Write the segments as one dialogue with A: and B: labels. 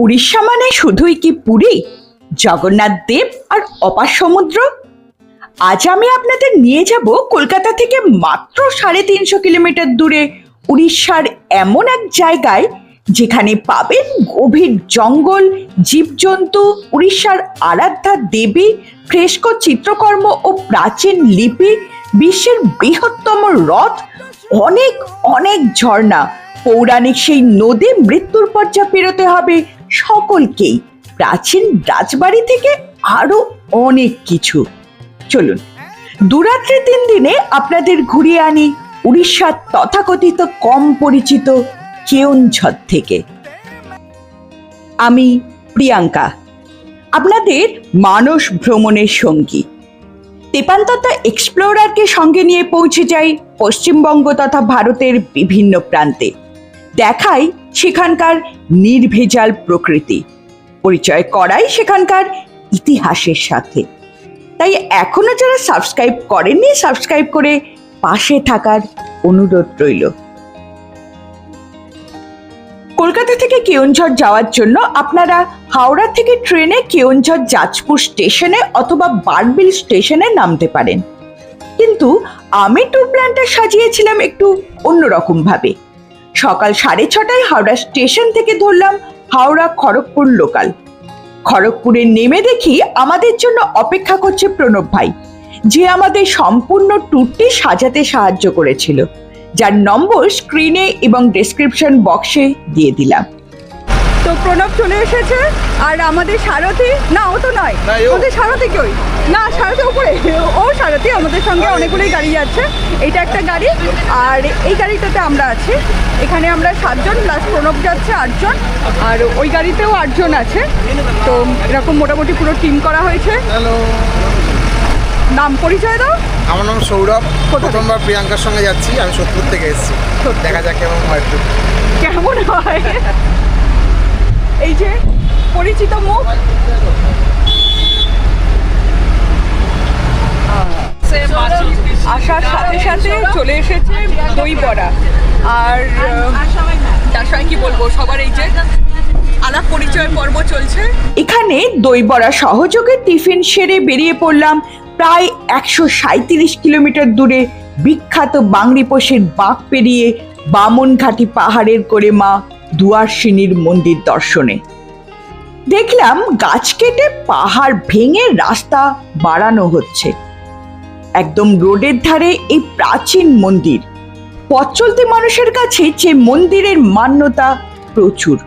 A: উড়িষ্যা মানে শুধুই কি পুরী? জগন্নাথ দেব আর অপার সমুদ্র? আজ আমি আপনাদের নিয়ে যাব কলকাতা থেকে মাত্র সাড়ে তিনশো কিলোমিটার দূরে উড়িষ্যার এমন এক জায়গায় যেখানে পাবেন গভীর জঙ্গল, জীবজন্তু, উড়িষ্যার আরাধ্যা দেবী, ফ্রেস্কো চিত্রকর্ম ও প্রাচীন লিপি, বিশ্বের বৃহত্তম হ্রদ, অনেক অনেক ঝর্ণা। পৌরাণিক সেই নদী মৃত্যুর পর পেরোতে হবে সকলকেই। প্রাচীন রাজবাড়ি থেকে আরও অনেক কিছু। চলুন, দুরাত্রি তিন দিনে আপনাদের ঘুরিয়ে আনি উড়িষ্যার তথাকথিত কম পরিচিত কেউনঝড় থেকে। আমি প্রিয়াঙ্কা, আপনাদের মানস ভ্রমণের সঙ্গী। তেপান্ততা এক্সপ্লোরারকে সঙ্গে নিয়ে পৌঁছে যাই পশ্চিমবঙ্গ তথা ভারতের বিভিন্ন প্রান্তে। দেখাই সেখানকার নির্ভেজাল প্রকৃতি। পরিচয় করাই সেখানকার ইতিহাসের সাথে। তাই এখনও যারা সাবস্ক্রাইব করেননি, সাবস্ক্রাইব করে পাশে থাকার অনুরোধ রইল। কলকাতা থেকে কেওনঝড় যাওয়ার জন্য আপনারা হাওড়া থেকে ট্রেনে কেওনঝড় যাজপুর স্টেশনে অথবা বারবিল স্টেশনে নামতে পারেন। কিন্তু আমি ট্যুর প্ল্যানটা সাজিয়েছিলাম একটু অন্যরকম ভাবে সকাল সাড়ে ছটায় হাওড়া স্টেশন থেকে ধরলাম হাওড়া খড়গপুর লোকাল খড়গপুরে নেমে দেখি আমাদের জন্য অপেক্ষা করছে প্রণব ভাই, যে আমাদের সম্পূর্ণ ট্যুরটি সাজাতে সাহায্য করেছিল, যার নম্বর স্ক্রিনে এবং ডেসক্রিপশন বক্সে দিয়ে দিলাম।
B: তো প্রণব চলে এসেছে আর আমাদের সারথি না ও তো নয়। আমাদের সারথি কই না সারথি উপরে ও সারথি আমাদের সঙ্গে অনেকগুলোই গাড়ি যাচ্ছে এইটা একটা গাড়ি আর এই গাড়িটাতে আমরা আছি। এখানে আমরা সাতজন প্লাস প্রণব যাচ্ছে আটজন আর ওই গাড়িতেও আটজন আছে। তো এরকম মোটামুটি পুরো টিম করা হয়েছে। নাম পরিচয় দাও।
C: আমার নাম সৌরভ। প্রথমবার প্রিয়াঙ্কার সঙ্গে যাচ্ছি আমি সোদপুর থেকে এসেছি। দেখা যাক কেমন হয়।
B: কেমন হয়? এই যে পরিচিত মুখ। আসার সাথে সাথে চলে এসেছে দই বড়া। আর তার সঙ্গে কি বলব, সবার এই যে আলাপ পরিচয় পর্ব চলছে।
A: এখানে দই বড়া সহযোগে টিফিন সেরে বেরিয়ে পড়লাম প্রায় একশো সাঁত্রিশ কিলোমিটার দূরে বিখ্যাত বাংরিপোষের বাঁক পেরিয়ে বামনঘাটি পাহাড়ের করে মা দুয়ারসিনীর মন্দির দর্শনে। দেখলাম গাছ কেটে পাহাড় ভেঙে রাস্তা বাড়ানো হচ্ছে। একদম রোডের ধারে এই প্রাচীন মন্দির। পথ মানুষের কাছে যে মন্দিরের মান্যতা প্রচুর।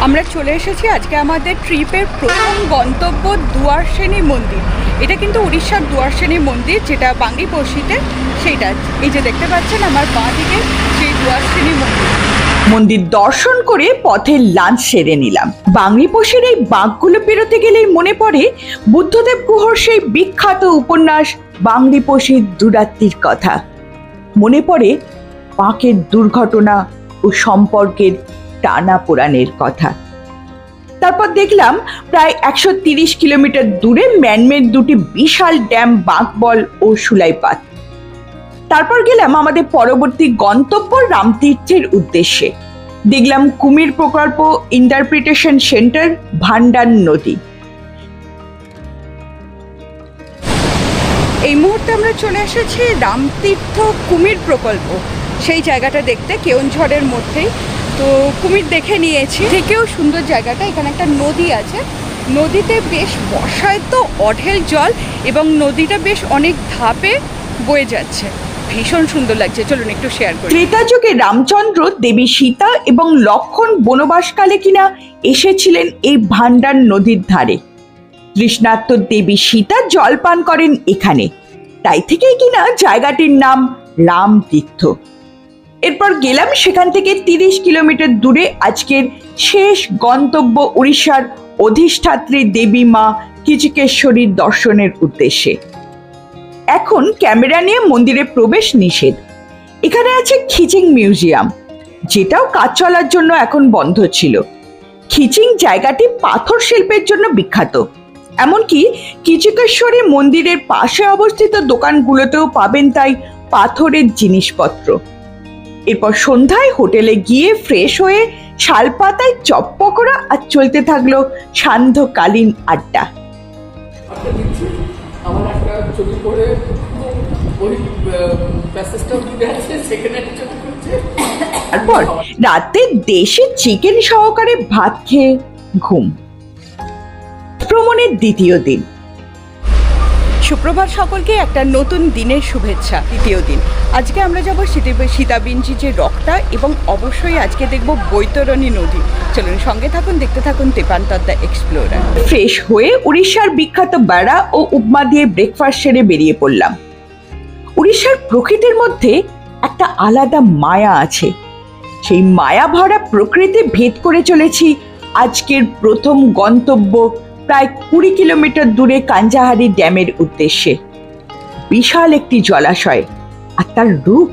B: আমরা চলে এসেছি আজকে আমাদের ট্রিপের প্রথম গন্তব্য দুয়ারসেনী মন্দির। এটা কিন্তু উড়িষ্যার দুয়ারসেনী মন্দির, যেটা বাঙ্গিপোষিতে সেইটা। এই যে দেখতে পাচ্ছেন আমার বাঁ দিকে সেই দুয়ারসেনী মন্দির।
A: মন্দির দর্শন করে পথের লাঞ্চ সেরে নিলাম। বাংলিপোষের এই বাঁকগুলো পেরোতে গেলেই মনে পড়ে, বুদ্ধদেব গুহর সেই বিখ্যাত উপন্যাস বাংলিপোষের দুরাত্রির কথা। মনে পড়ে বাঁকের দুর্ঘটনা ও সম্পর্কের টানা পোড়ানের কথা। তারপর দেখলাম প্রায় একশো কিলোমিটার দূরে ম্যানমেড দুটি বিশাল ড্যাম বাঁকবল ও সুলাইপাত। তারপর গেলাম আমাদের পরবর্তী গন্তব্য রামতীর্থের উদ্দেশ্যে। দেখলাম কুমির প্রকল্প ইন্টারপ্রিটেশন সেন্টার ভান্ডার নদী।
B: এই মুহূর্তে আমরা চলে এসেছি রামতীর্থ কুমির প্রকল্প। সেই জায়গাটা দেখতে কেওনঝড়ের মধ্যেই। তো কুমির দেখে নিয়েছি। থেকেও সুন্দর জায়গাটা, এখানে একটা নদী আছে। নদীতে বেশ বর্ষায় তো অঢেল জল এবং নদীটা বেশ অনেক ধাপে বয়ে যাচ্ছে। ভীষণ সুন্দর লাগছে। চলুন একটু শেয়ার করি।
A: ত্রেতা যুগে রামচন্দ্র, দেবী সীতা এবং লক্ষণ বনবাসকালে কিনা এসেছিলেন এই ভান্ডার নদীর ধারে। তৃষ্ণার্ত দেবী সীতা জল পান করেন এখানে। তাই থেকেই কিনা জায়গাটির নাম রাম তীর্থ এরপর গেলাম সেখান থেকে তিরিশ কিলোমিটার দূরে আজকের শেষ গন্তব্য উড়িষ্যার অধিষ্ঠাত্রী দেবী মা কিচিকেশ্বরীর দর্শনের উদ্দেশ্যে। এখন ক্যামেরা নিয়ে মন্দিরে প্রবেশ নিষেধ। এখানে আছে খিচিং মিউজিয়াম, যেটাও কাজ চলার জন্য এখন বন্ধ ছিল। খিচিং জায়গাটি পাথর শিল্পের জন্য বিখ্যাত। এমনকি কিচিকেশ্বরী মন্দিরের পাশে অবস্থিত দোকানগুলোতেও পাবেন তাই পাথরের জিনিসপত্র। এরপর সন্ধ্যায় হোটেলে গিয়ে ফ্রেশ হয়ে শালপাতায় চপ পকোড়া আর চলতে থাকল সান্ধ্যকালীন আড্ডা।
D: ওই প্যাসেজটাও আছে, সেখানে
A: তারপর রাতে দেশি চিকেন সহকারে ভাত খেয়ে ঘুম। ভ্রমণের দ্বিতীয় দিন।
B: সুপ্রভাত সকলকে, একটা নতুন দিনের শুভেচ্ছা দ্বিতীয় দিন। আজকে আমরা যাব সীতাবিঞ্জি যে রকটা এবং অবশ্যই আজকে দেখব বৈতরণী নদী। চলুন সঙ্গে থাকুন, দেখতে থাকুন তেপান্তর দ্য এক্সপ্লোরার।
A: ফ্রেশ হয়ে উড়িষ্যার বিখ্যাত বেড়া ও উপমা দিয়ে ব্রেকফাস্ট সেরে বেরিয়ে পড়লাম। উড়িষ্যার প্রকৃতির মধ্যে একটা আলাদা মায়া আছে। সেই মায়া ভরা প্রকৃতি ভেদ করে চলেছি আজকের প্রথম গন্তব্য প্রায় কুড়ি কিলোমিটার দূরে কাঞ্জাহারি ড্যামের উদ্দেশ্যে। বিশাল একটি জলাশয় আর তার রূপ।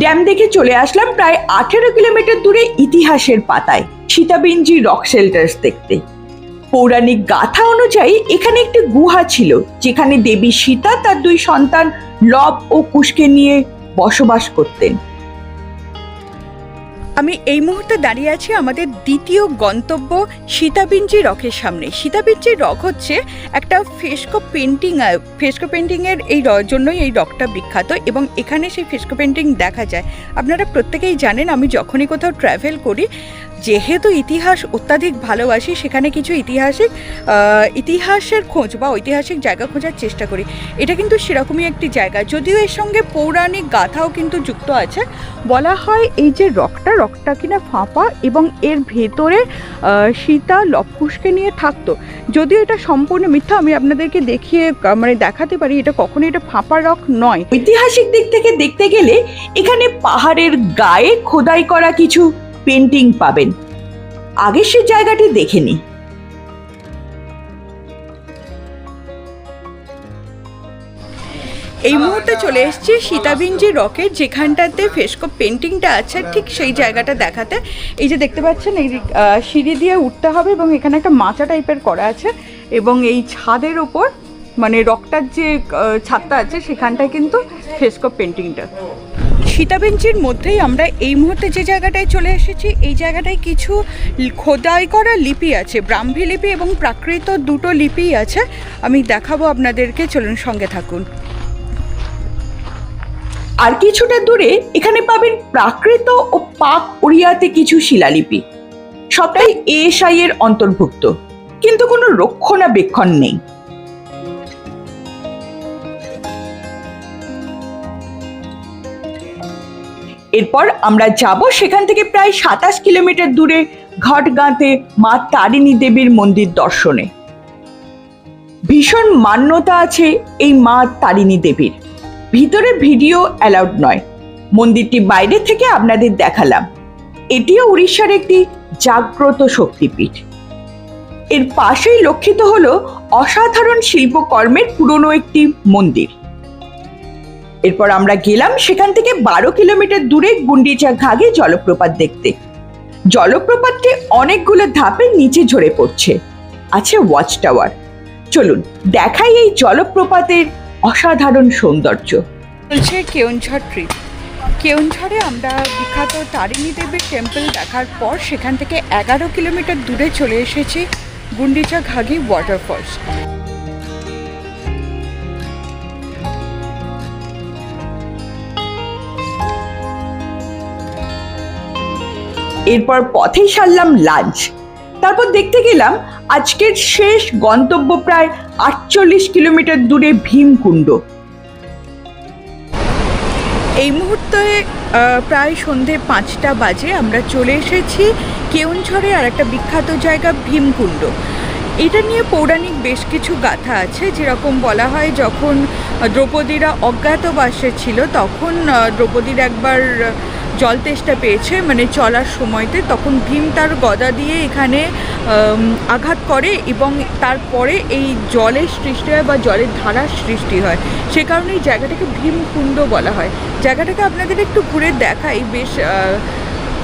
A: ড্যাম দেখে চলে আসলাম প্রায় আঠেরো কিলোমিটার দূরে ইতিহাসের পাতায় সীতাবিঞ্জি রক শেল্টার্স দেখতে। পৌরাণিক গাথা অনুযায়ী এখানে একটি গুহা ছিল, যেখানে দেবী সীতা তার দুই সন্তান লব ও কুশকে নিয়ে বসবাস করতেন।
B: আমি এই মুহূর্তে দাঁড়িয়ে আছি আমাদের দ্বিতীয় গন্তব্য সীতাবিঞ্জি রকের সামনে। সীতাবিঞ্জি রক হচ্ছে একটা ফেসকো পেন্টিং ফেসকো পেন্টিংয়ের এই জন্যই এই রকটা বিখ্যাত এবং এখানে সেই ফেস্কো পেন্টিং দেখা যায়। আপনারা প্রত্যেকেই জানেন আমি যখনই কোথাও ট্র্যাভেল করি যেহেতু ইতিহাস অত্যাধিক ভালোবাসি, সেখানে কিছু ইতিহাসিক ইতিহাসের খোঁজ বা ঐতিহাসিক জায়গা খোঁজার চেষ্টা করি। এটা কিন্তু সেরকমই একটি জায়গা। যদিও এর সঙ্গে পৌরাণিক গাথাও কিন্তু যুক্ত আছে। বলা হয় এই যে রকটা রকটা কিনা ফাঁপা এবং এর ভেতরে সীতা লক্ষুষকে নিয়ে থাকতো। যদিও এটা সম্পূর্ণ মিথ্যা, আমি আপনাদেরকে দেখিয়ে মানে দেখাতে পারি এটা কখনোই, এটা ফাঁপা রক নয়।
A: ঐতিহাসিক দিক থেকে দেখতে গেলে এখানে পাহাড়ের গায়ে খোদাই করা কিছু পেন্টিং পাবেন। আগে সে জায়গাটি দেখে নি।
B: এই মুহূর্তে চলে এসেছি সীতাবিঞ্জি রকের যেখানটাতে ফেস্কো পেন্টিংটা আছে, ঠিক সেই জায়গাটা দেখাতে। এই যে দেখতে পাচ্ছেন, এই সিঁড়ি দিয়ে উঠতে হবে এবং এখানে একটা মাচা টাইপের করা আছে এবং এই ছাদের ওপর মানে রকটার যে ছাদটা আছে, সেখানটায় কিন্তু ফেস্কো পেন্টিংটা। সীতাবেঞ্চির মধ্যেই আমরা এই মুহূর্তে যে জায়গাটায় চলে এসেছি, এই জায়গাটায় কিছু খোদাই করা লিপি আছে, ব্রাহ্মী লিপি এবং প্রাকৃত দুটো লিপি আছে। আমি দেখাবো আপনাদেরকে, চলুন সঙ্গে থাকুন।
A: আর কিছুটা দূরে এখানে পাবেন প্রাকৃত ও পাক ওড়িয়াতে কিছু শিলালিপি। সবটাই এএসআই এর অন্তর্ভুক্ত। কিন্তু কোনো রক্ষণাবেক্ষণ নেই। এরপর আমরা যাব সেখান থেকে প্রায় সাতাশ কিলোমিটার দূরে ঘাটগাঁতে মা তারিণী দেবীর মন্দির দর্শনে। ভীষণ মান্যতা আছে এই মা তারিণী দেবীর। ভিতরে ভিডিও অ্যালাউড নয়। মন্দিরটি বাইরে থেকে আপনাদের দেখালাম। এটিও উড়িষ্যার একটি জাগ্রত শক্তিপীঠ। এর পাশেই লক্ষিত হল অসাধারণ শিল্পকর্মের পুরনো একটি মন্দির। এরপর আমরা গেলাম সেখান থেকে বারো কিলোমিটার দূরে গুন্ডিচা ঘাগে জলপ্রপাত দেখতে। জলপ্রপাতটি অনেকগুলো ধাপে নিচে ঝরে পড়ছে। আছে ওয়াচ টাওয়ার চলুন, দেখাই এই জলপ্রপাতের অসাধারণ সৌন্দর্য।
B: চলছে কেওনঝড় ট্রিপ কেওনঝড়ে আমরা বিখ্যাত তারিণী দেবীর টেম্পল দেখার পর সেখান থেকে এগারো কিলোমিটার দূরে চলে এসেছি গুন্ডিচা ঘাগি ওয়াটারফলস
A: এরপর পথেই সারলাম লাঞ্চ। তারপর দেখতে গেলাম আজকের শেষ গন্তব্য প্রায় আটচল্লিশ কিলোমিটার দূরে ভীমকুণ্ড।
B: এই মুহূর্তে প্রায় সন্ধে পাঁচটা বাজে আমরা চলে এসেছি কেওনঝড়ে আর একটা বিখ্যাত জায়গা ভীমকুণ্ড। এটা নিয়ে পৌরাণিক বেশ কিছু গাথা আছে, যেরকম বলা হয় যখন দ্রৌপদীরা অজ্ঞাতবাসে ছিল, তখন দ্রৌপদীর একবার জল তেষ্টা পেয়েছে মানে চলার সময়তে। তখন ভীম তার গদা দিয়ে এখানে আঘাত করে এবং তারপরে এই জলের সৃষ্টি হয় বা জলের ধারার সৃষ্টি হয়। সে কারণে এই জায়গাটাকে ভীমকুণ্ড বলা হয়। জায়গাটাকে আপনাদের একটু ঘুরে দেখাই। বেশ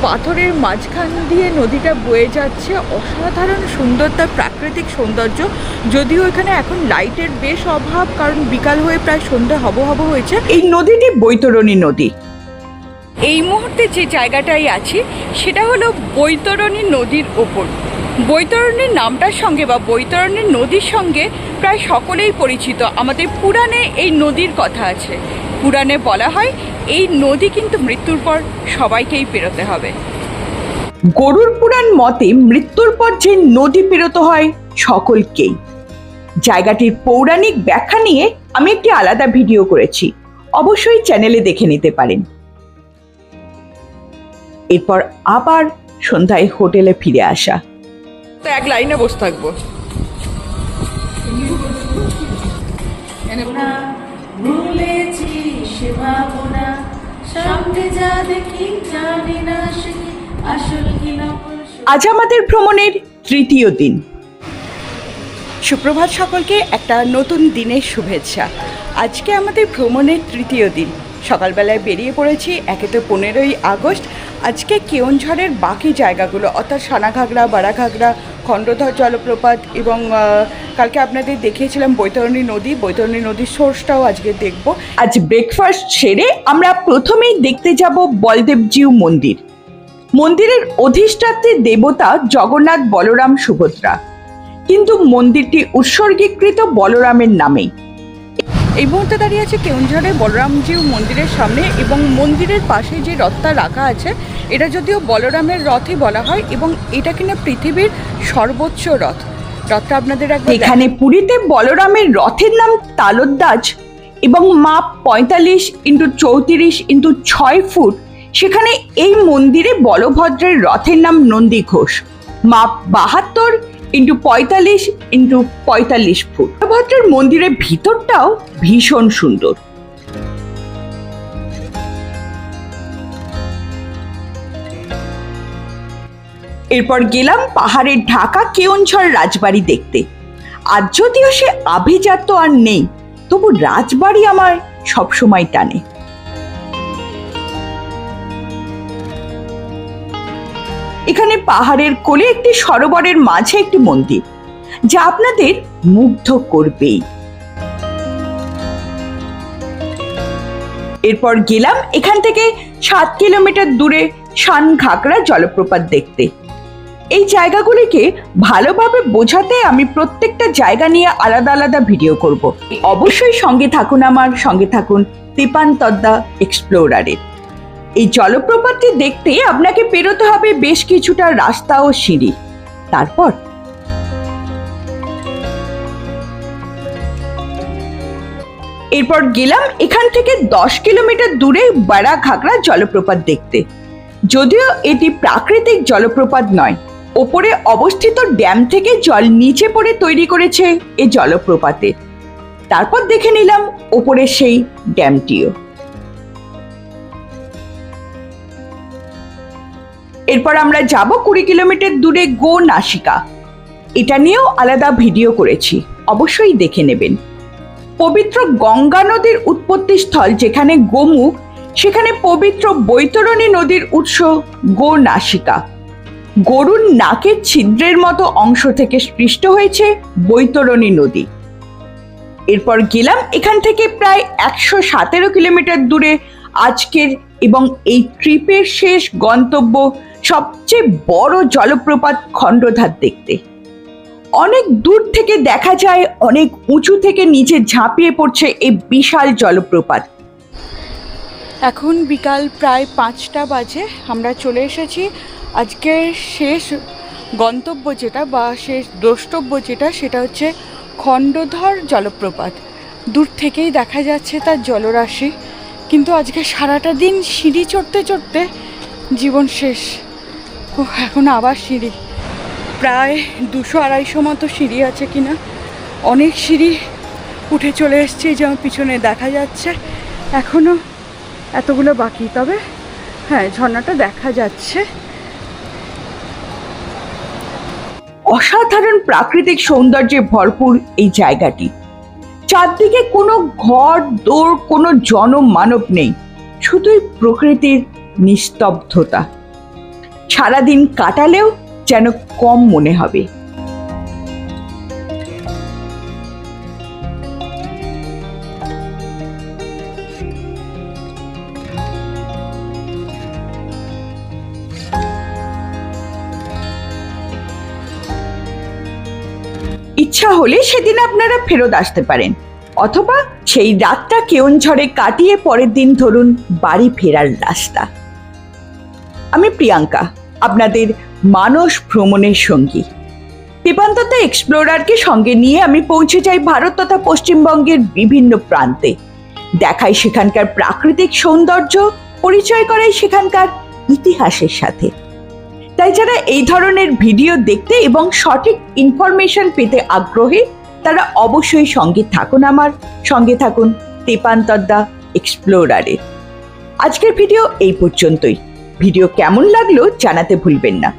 B: পাথরের মাঝখান দিয়ে নদীটা বয়ে যাচ্ছে। অসাধারণ সুন্দর তার প্রাকৃতিক সৌন্দর্য। যদিও এখানে এখন লাইটের বেশ অভাব, কারণ বিকাল হয়ে প্রায় সন্ধ্যা হব হব হয়েছে।
A: এই নদীটি বৈতরণী নদী।
B: এই মুহূর্তে যে জায়গাটাই আছি, সেটা হলো বৈতরণী নদীর ওপর। বৈতরণীর নামটার সঙ্গে বা বৈতরণীর নদীর সঙ্গে প্রায় সকলেই পরিচিত। আমাদের পুরাণে এই নদীর কথা আছে। পুরাণে বলা হয়, এই নদী কিন্তু মৃত্যুর পর সবাইকেই পেরোতে হবে।
A: গরুর পুরাণ মতে মৃত্যুর পর যে নদী পেরোত হয়, সকলকেই। জায়গাটির পৌরাণিক ব্যাখ্যা নিয়ে আমি একটি আলাদা ভিডিও করেছি। অবশ্যই চ্যানেলে দেখে নিতে পারেন। এরপর আবার সন্ধ্যায় হোটেলে ফিরে আসা।
B: তো এক লাইনে বসে থাকব।
A: আজ আমাদের ভ্রমণের তৃতীয় দিন।
B: সুপ্রভাত সকলকে একটা নতুন দিনের শুভেচ্ছা। আজকে আমাদের ভ্রমণের তৃতীয় দিন। সকালবেলায় বেরিয়ে পড়েছি একে তো পনেরোই আগস্ট আজকে কেওনঝড়ের বাকি জায়গাগুলো, অর্থাৎ সানাঘাগরা বাড়াঘাগরা খণ্ডধর জলপ্রপাত এবং কালকে আপনাদের দেখিয়েছিলাম বৈতরণী নদী, বৈতরণী নদীর সোর্সটাও আজকে দেখব।
A: আজ ব্রেকফাস্ট সেরে আমরা প্রথমেই দেখতে যাব বলদেবজিউ মন্দির। মন্দিরের অধিষ্ঠাত্রী দেবতা জগন্নাথ বলরাম সুভদ্রা। কিন্তু মন্দিরটি উৎসর্গীকৃত বলরামের নামেই
B: এই মুহূর্তে দাঁড়িয়ে আছে কেউনঝড়ে বলরামজিউ মন্দিরের সামনে এবং মন্দিরের পাশে যে রথটা রাখা আছে, এটা যদিও বলরামের রথই বলা হয় এবং এটা কিনা পৃথিবীর সর্বোচ্চ রথ। রথটা আপনাদের
A: এখানে পুরীতে বলরামের রথের নাম তালদ্দাজ এবং মাপ পঁয়তাল্লিশ ইন্টু চৌত্রিশ ইন্টু ছয় ফুট। সেখানে এই মন্দিরে বলভদ্রের রথের নাম নন্দী ঘোষ। মাপ বাহাত্তর ইন্টু পঁয়তাল্লিশ ইন্টু পঁয়তাল্লিশ ফুট। বলভদ্রের মন্দিরের ভিতরটাও ভীষণ সুন্দর। এরপর গেলাম পাহাড়ের ঢাকা কেওনঝড় রাজবাড়ি দেখতে। আর যদিও সে আভিজাত্য আর নেই, তবু রাজবাড়ি আমার সবসময় টানে। এখানে পাহাড়ের কোলে একটি সরোবরের মাঝে একটি মন্দির, যা আপনাদের মুগ্ধ করবেই এরপর গেলাম এখান থেকে সাত কিলোমিটার দূরে শান ঘাগরা জলপ্রপাত দেখতে। এই জায়গাগুলিকে ভালোভাবে বোঝাতে আমি প্রত্যেকটা জায়গা নিয়ে আলাদা আলাদা ভিডিও করব। অবশ্যই সঙ্গে থাকুন আমার, সঙ্গে থাকুন তিপান তদ্দা এক্সপ্লোরারের। এই জলপ্রপাতটি দেখতে আপনাকে পেরোতে হবে বেশ কিছুটা রাস্তা ও সিঁড়ি। তারপর এরপর গেলাম এখান থেকে দশ কিলোমিটার দূরে বাড়া ঘাগরা জলপ্রপাত দেখতে। যদিও এটি প্রাকৃতিক জলপ্রপাত নয়, ওপরে অবস্থিত ড্যাম থেকে জল নিচে পড়ে তৈরি করেছে এই জলপ্রপাতে। তারপর দেখে নিলাম ওপরে সেই ড্যামটিও। এরপর আমরা যাব কুড়ি কিলোমিটার দূরে গো নাসিকা। এটা নিয়েও আলাদা ভিডিও করেছি, অবশ্যই দেখে নেবেন। পবিত্র গঙ্গা নদীর উৎপত্তি স্থল যেখানে গোমুখ, সেখানে পবিত্র বৈতরণী নদীর উৎস গো নাসিকা। গরুর নাকের ছিদ্রের মতো অংশ থেকে সৃষ্ট হয়েছে বৈতরণী নদী। এরপর গেলাম এখান থেকে প্রায় একশো সতেরো কিলোমিটার দূরে আজকের এবং এই ট্রিপের শেষ গন্তব্য সবচেয়ে বড় জলপ্রপাত খণ্ডধার দেখতে। অনেক দূর থেকে দেখা যায়, অনেক উঁচু থেকে নিচে ঝাঁপিয়ে পড়ছে এই বিশাল জলপ্রপাত।
B: এখন বিকাল প্রায় পাঁচটা বাজে, আমরা চলে এসেছি আজকের শেষ গন্তব্য যেটা বা শেষ দ্রষ্টব্য যেটা, সেটা হচ্ছে খণ্ডধর জলপ্রপাত। দূর থেকেই দেখা যাচ্ছে তার জলরাশি, কিন্তু আজকে সারাটা দিন সিঁড়ি চড়তে চড়তে জীবন শেষ। ও এখন আবার সিঁড়ি। প্রায় দুশো আড়াইশো মতো সিঁড়ি আছে কিনা। অনেক সিঁড়ি উঠে চলে এসছে যে আমার পিছনে দেখা যাচ্ছে। এখনও এতগুলো বাকি, তবে হ্যাঁ ঝর্ণাটা দেখা যাচ্ছে।
A: অসাধারণ প্রাকৃতিক সৌন্দর্যে ভরপুর এই জায়গাটি। চারদিকে কোনো ঘর দৌড় কোনো জনমানব নেই। শুধুই প্রকৃতির নিস্তব্ধতা। সারাদিন কাটালেও যেন কম মনে হবে। ইচ্ছা হলে সেদিন আপনারা ফেরত আসতে পারেন, অথবা সেই রাতটা কেওনঝড়ে কাটিয়ে পরের দিন ধরুন বাড়ি ফেরার রাস্তা। আমি প্রিয়াঙ্কা। আপনাদের মানস ভ্রমণের সঙ্গী। দীপান্ততা এক্সপ্লোরারকে সঙ্গে নিয়ে আমি পৌঁছে যাই ভারত তথা পশ্চিমবঙ্গের বিভিন্ন প্রান্তে। দেখাই সেখানকার প্রাকৃতিক সৌন্দর্য, পরিচয় করাই সেখানকার ইতিহাসের সাথে। তাই যারা এই ধরনের ভিডিও দেখতে এবং সঠিক ইনফরমেশন পেতে আগ্রহী, তারা অবশ্যই সঙ্গে থাকুন আমার, সঙ্গে থাকুন তেপান্তদ্দা এক্সপ্লোরারের। আজকের ভিডিও এই পর্যন্তই। ভিডিও কেমন লাগল জানাতে ভুলবেন না।